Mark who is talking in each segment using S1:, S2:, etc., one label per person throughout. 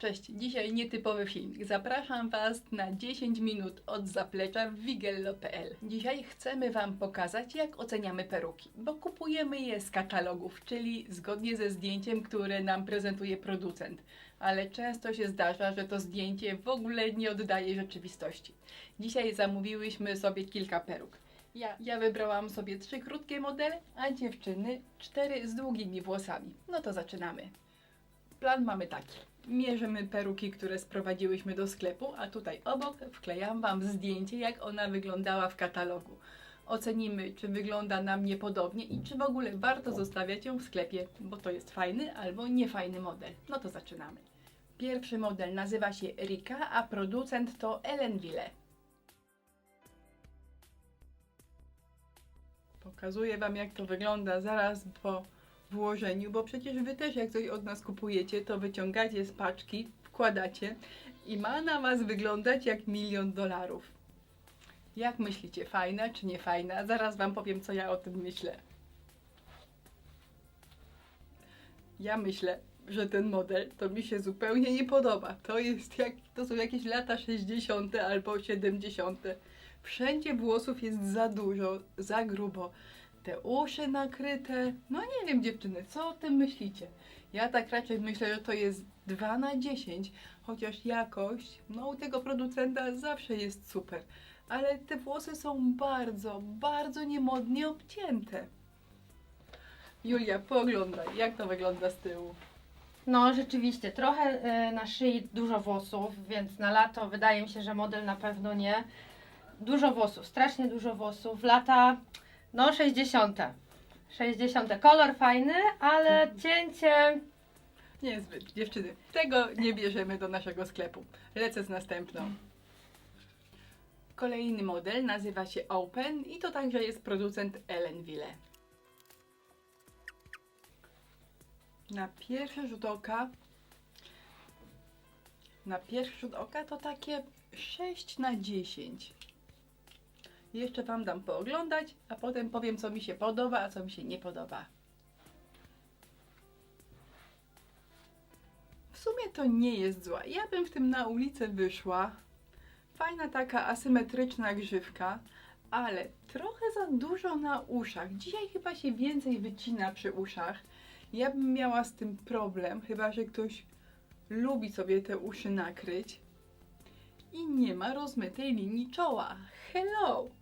S1: Cześć, dzisiaj nietypowy filmik. Zapraszam Was na 10 minut od zaplecza w wigello.pl. Dzisiaj chcemy Wam pokazać, jak oceniamy peruki, bo kupujemy je z katalogów, czyli zgodnie ze zdjęciem, które nam prezentuje producent. Ale często się zdarza, że to zdjęcie w ogóle nie oddaje rzeczywistości. Dzisiaj zamówiłyśmy sobie kilka peruk. Ja, ja wybrałam sobie trzy krótkie modele, a dziewczyny cztery z długimi włosami. No to zaczynamy. Plan mamy taki. Mierzymy peruki, które sprowadziłyśmy do sklepu, a tutaj obok wklejam Wam zdjęcie, jak ona wyglądała w katalogu. Ocenimy, czy wygląda nam niepodobnie i czy w ogóle warto zostawiać ją w sklepie, bo to jest fajny albo niefajny model. No to zaczynamy. Pierwszy model nazywa się Rika, a producent to Ellenville. Pokazuję Wam, jak to wygląda zaraz po włożeniu, bo przecież Wy też jak coś od nas kupujecie, to wyciągacie z paczki, wkładacie i ma na Was wyglądać jak milion dolarów. Jak myślicie, fajna czy nie fajna? Zaraz Wam powiem, co ja o tym myślę. Ja myślę, że ten model to mi się zupełnie nie podoba. To jest jak, to są jakieś lata 60. albo 70. Wszędzie włosów jest za dużo, za grubo. Te uszy nakryte. No nie wiem dziewczyny, co o tym myślicie? Ja tak raczej myślę, że to jest 2 na 10, chociaż jakość, no u tego producenta zawsze jest super. Ale te włosy są bardzo, bardzo niemodnie obcięte. Julia, pooglądaj, jak to wygląda z tyłu.
S2: No rzeczywiście, trochę e, na szyi dużo włosów, więc na lato wydaje mi się, że model na pewno nie. Dużo włosów, strasznie dużo włosów. Lata, no 60. 60. Kolor fajny, ale cięcie.
S1: Niezbyt, dziewczyny. Tego nie bierzemy do naszego sklepu. Lecę z następną. Kolejny model nazywa się Open i to także jest producent Ellenville. Na pierwszy rzut oka na pierwszy rzut oka to takie 6 na 10. Jeszcze Wam dam pooglądać, a potem powiem, co mi się podoba, a co mi się nie podoba. W sumie to nie jest zła. Ja bym w tym na ulicę wyszła. Fajna taka asymetryczna grzywka, ale trochę za dużo na uszach. Dzisiaj chyba się więcej wycina przy uszach. Ja bym miała z tym problem, chyba że ktoś lubi sobie te uszy nakryć. I nie ma rozmytej linii czoła. Hello!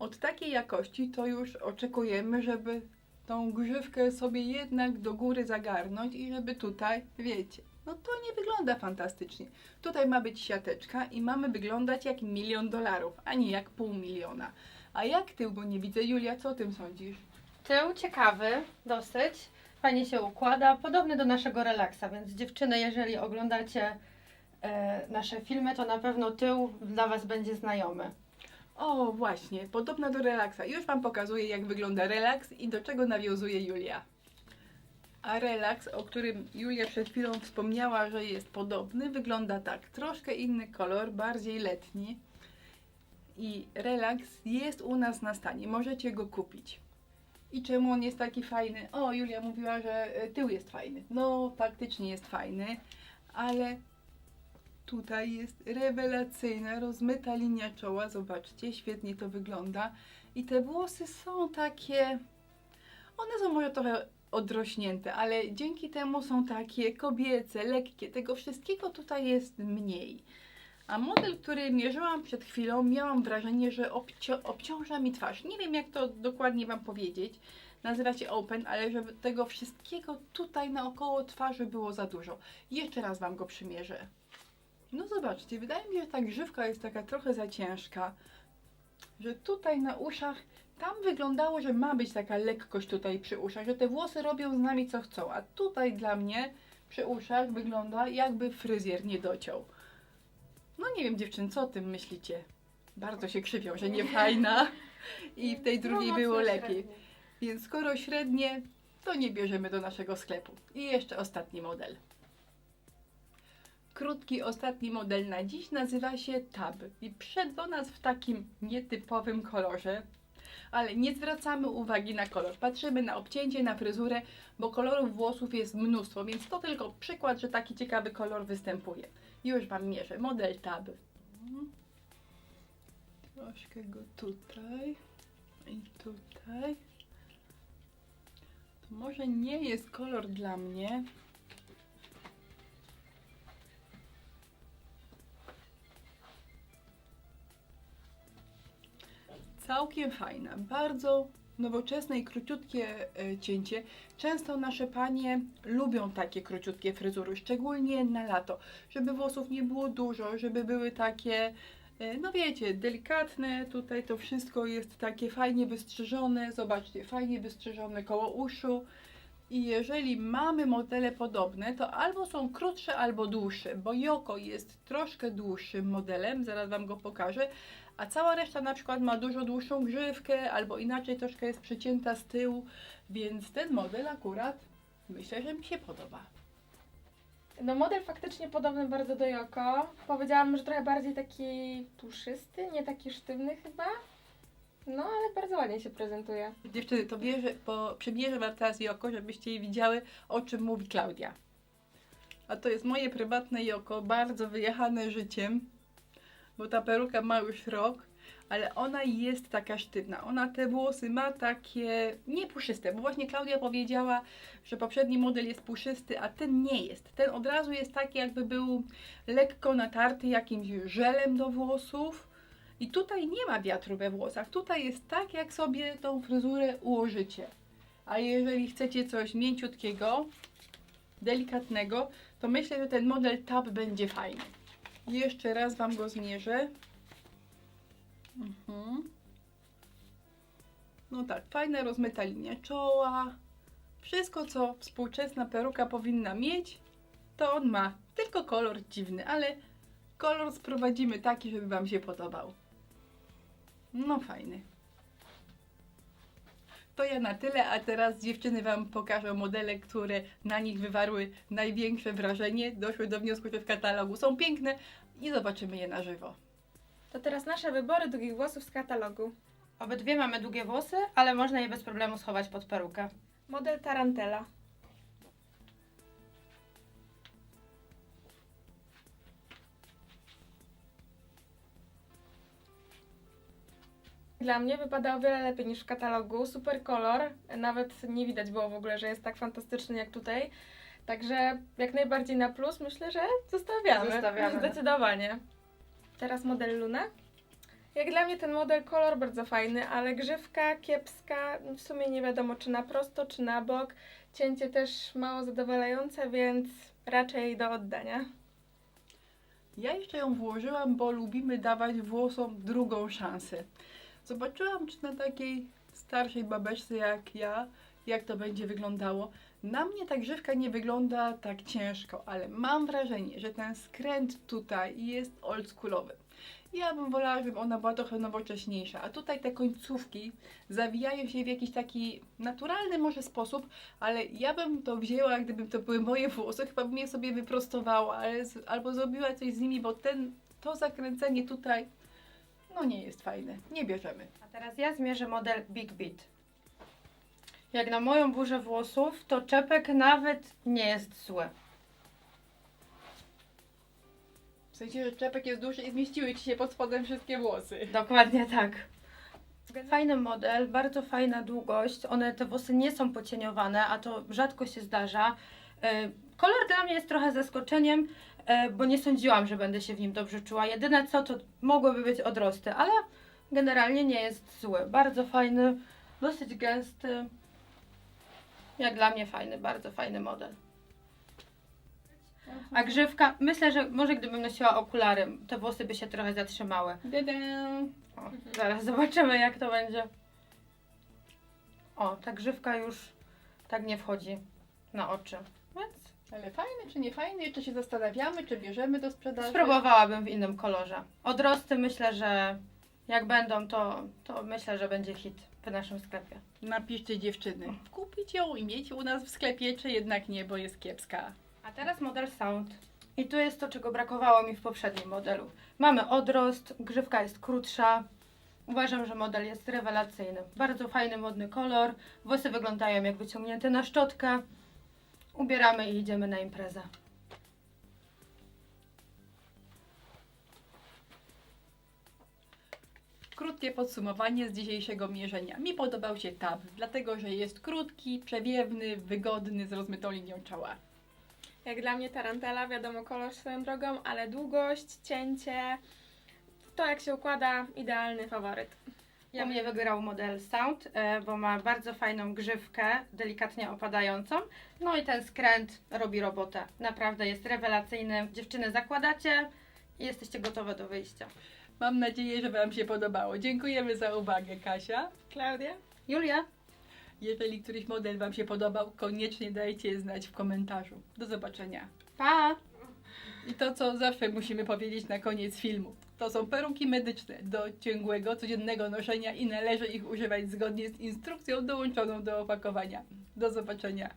S1: Od takiej jakości to już oczekujemy, żeby tą grzywkę sobie jednak do góry zagarnąć i żeby tutaj, wiecie, no to nie wygląda fantastycznie. Tutaj ma być siateczka i mamy wyglądać jak milion dolarów, a nie jak pół miliona. A jak tył, bo nie widzę. Julia, co o tym sądzisz?
S2: Tył ciekawy, dosyć. Fajnie się układa, podobny do naszego relaksa, więc dziewczyny, jeżeli oglądacie e, nasze filmy, to na pewno tył dla Was będzie znajomy.
S1: O, właśnie, podobna do relaksa. Już Wam pokazuję, jak wygląda relaks i do czego nawiązuje Julia. A relaks, o którym Julia przed chwilą wspomniała, że jest podobny, wygląda tak. Troszkę inny kolor, bardziej letni. I relaks jest u nas na stanie. Możecie go kupić. I czemu on jest taki fajny? O, Julia mówiła, że e, tył jest fajny. No, faktycznie jest fajny, ale tutaj jest rewelacyjna, rozmyta linia czoła. Zobaczcie, świetnie to wygląda. I te włosy są takie. One są może trochę odrośnięte, ale dzięki temu są takie kobiece, lekkie. Tego wszystkiego tutaj jest mniej. A model, który mierzyłam przed chwilą, miałam wrażenie, że obciąża mi twarz. Nie wiem, jak to dokładnie Wam powiedzieć. Nazywa się Open, ale żeby tego wszystkiego tutaj naokoło twarzy było za dużo. Jeszcze raz Wam go przymierzę. No zobaczcie, wydaje mi się, że ta grzywka jest taka trochę za ciężka. Że tutaj na uszach, tam wyglądało, że ma być taka lekkość tutaj przy uszach, że te włosy robią z nami co chcą. A tutaj dla mnie przy uszach wygląda jakby fryzjer nie dociął. No nie wiem dziewczyn, co o tym myślicie? Bardzo się krzywią, że nie fajna i w tej drugiej
S2: No,
S1: było lepiej.
S2: średnie.
S1: Więc skoro średnie, to nie bierzemy do naszego sklepu. I jeszcze ostatni model. Krótki ostatni model na dziś nazywa się Tab i przyszedł do nas w takim nietypowym kolorze, ale nie zwracamy uwagi na kolor. Patrzymy na obcięcie, na fryzurę, bo kolorów włosów jest mnóstwo, więc to tylko przykład, że taki ciekawy kolor występuje. Już Wam mierzę. Model tab. Troszkę go tutaj i tutaj. To może nie jest kolor dla mnie. Całkiem fajna, bardzo nowoczesne i króciutkie e, cięcie. Często nasze panie lubią takie króciutkie fryzury, szczególnie na lato, żeby włosów nie było dużo, żeby były takie, e, no wiecie, delikatne. Tutaj to wszystko jest takie fajnie wystrzyżone. Zobaczcie, fajnie wystrzyżone koło uszu. I jeżeli mamy modele podobne, to albo są krótsze, albo dłuższe, bo Joko jest troszkę dłuższym modelem, zaraz Wam go pokażę, a cała reszta na przykład ma dużo dłuższą grzywkę, albo inaczej troszkę jest przycięta z tyłu, więc ten model akurat myślę, że mi się podoba.
S3: No model faktycznie podobny bardzo do Joko. Powiedziałam, że trochę bardziej taki puszysty, nie taki sztywny chyba. No ale bardzo ładnie się prezentuje.
S1: Dziewczyny, to bierze, bo przymierzę Wam teraz Joko, żebyście je widziały, o czym mówi Klaudia. A to jest moje prywatne Joko, bardzo wyjechane życiem, bo ta peruka ma już rok, ale ona jest taka sztywna. Ona te włosy ma takie nie puszyste, bo właśnie Klaudia powiedziała, że poprzedni model jest puszysty, a ten nie jest. Ten od razu jest taki, jakby był lekko natarty jakimś żelem do włosów. I tutaj nie ma wiatru we włosach. Tutaj jest tak, jak sobie tą fryzurę ułożycie. A jeżeli chcecie coś mięciutkiego, delikatnego, to myślę, że ten model Tab będzie fajny. Jeszcze raz Wam go zmierzę. Mhm. No tak, fajna rozmyta linia czoła. Wszystko, co współczesna peruka powinna mieć, to on ma. Tylko kolor dziwny, ale kolor sprowadzimy taki, żeby Wam się podobał. No fajny. To ja na tyle, a teraz dziewczyny Wam pokażą modele, które na nich wywarły największe wrażenie. Doszły do wniosku, że w katalogu są piękne i zobaczymy je na żywo.
S3: To teraz nasze wybory długich włosów z katalogu.
S2: Obydwie mamy długie włosy, ale można je bez problemu schować pod perukę.
S3: Model Tarantella. Dla mnie wypada o wiele lepiej niż w katalogu. Super kolor. Nawet nie widać było w ogóle, że jest tak fantastyczny jak tutaj. Także jak najbardziej na plus myślę, że zostawiamy.
S2: Zostawiamy.
S3: Zdecydowanie. Teraz model Luna. Jak dla mnie ten model kolor bardzo fajny, ale grzywka kiepska, w sumie nie wiadomo czy na prosto, czy na bok. Cięcie też mało zadowalające, więc raczej do oddania.
S1: Ja jeszcze ją włożyłam, bo lubimy dawać włosom drugą szansę. Zobaczyłam, czy na takiej starszej babeczce jak ja, jak to będzie wyglądało. Na mnie ta grzywka nie wygląda tak ciężko, ale mam wrażenie, że ten skręt tutaj jest oldschoolowy. Ja bym wolała, żeby ona była trochę nowocześniejsza, a tutaj te końcówki zawijają się w jakiś taki naturalny może sposób, ale ja bym to wzięła, gdyby to były moje włosy, chyba bym je sobie wyprostowała, ale albo zrobiła coś z nimi, bo ten, to zakręcenie tutaj, no nie jest fajne, nie bierzemy.
S2: A teraz ja zmierzę model Big Beat. Jak na moją burzę włosów, to czepek nawet nie jest zły.
S1: W sensie, że czepek jest duży i zmieściły Ci się pod spodem wszystkie włosy.
S2: Dokładnie tak. Fajny model, bardzo fajna długość. One, te włosy nie są pocieniowane, a to rzadko się zdarza. E, Kolor dla mnie jest trochę zaskoczeniem, bo nie sądziłam, że będę się w nim dobrze czuła. Jedyne co, to mogłyby być odrosty, ale generalnie nie jest zły. Bardzo fajny, dosyć gęsty. Jak dla mnie fajny, bardzo fajny model. A grzywka, myślę, że może gdybym nosiła okulary, te włosy by się trochę zatrzymały. O, zaraz zobaczymy jak to będzie. O, ta grzywka już tak nie wchodzi na oczy.
S1: Ale fajny czy nie fajny? Jeszcze się zastanawiamy, czy bierzemy do sprzedaży.
S2: spróbowałabym w innym kolorze. Odrosty myślę, że jak będą, to, to myślę, że będzie hit w naszym sklepie.
S1: Napiszcie dziewczyny. Kupić ją i mieć u nas w sklepie, czy jednak nie, bo jest kiepska.
S2: A teraz model Sound. I tu jest to, czego brakowało mi w poprzednim modelu. Mamy odrost, grzywka jest krótsza, Uważam, że model jest rewelacyjny. Bardzo fajny, modny kolor. Włosy wyglądają jak wyciągnięte na szczotkę. Ubieramy i idziemy na imprezę.
S1: Krótkie podsumowanie z dzisiejszego mierzenia. Mi podobał się tab, dlatego że jest krótki, przewiewny, wygodny, z rozmytą linią czoła.
S3: Jak dla mnie tarantela, wiadomo kolor swoją drogą, ale długość, cięcie, to jak się układa, idealny faworyt.
S2: Ja mnie wygrał model Sound, e, bo ma bardzo fajną grzywkę, delikatnie opadającą. No i ten skręt robi robotę. Naprawdę jest rewelacyjny. Dziewczyny zakładacie i jesteście gotowe do wyjścia.
S1: Mam nadzieję, że Wam się podobało. Dziękujemy za uwagę, Kasia.
S3: Klaudia?
S2: Julia?
S1: Jeżeli któryś model Wam się podobał, koniecznie dajcie znać w komentarzu. Do zobaczenia.
S2: Pa!
S1: I to, co zawsze musimy powiedzieć na koniec filmu. To są peruki medyczne do ciągłego, codziennego noszenia i należy ich używać zgodnie z instrukcją dołączoną do opakowania. Do zobaczenia.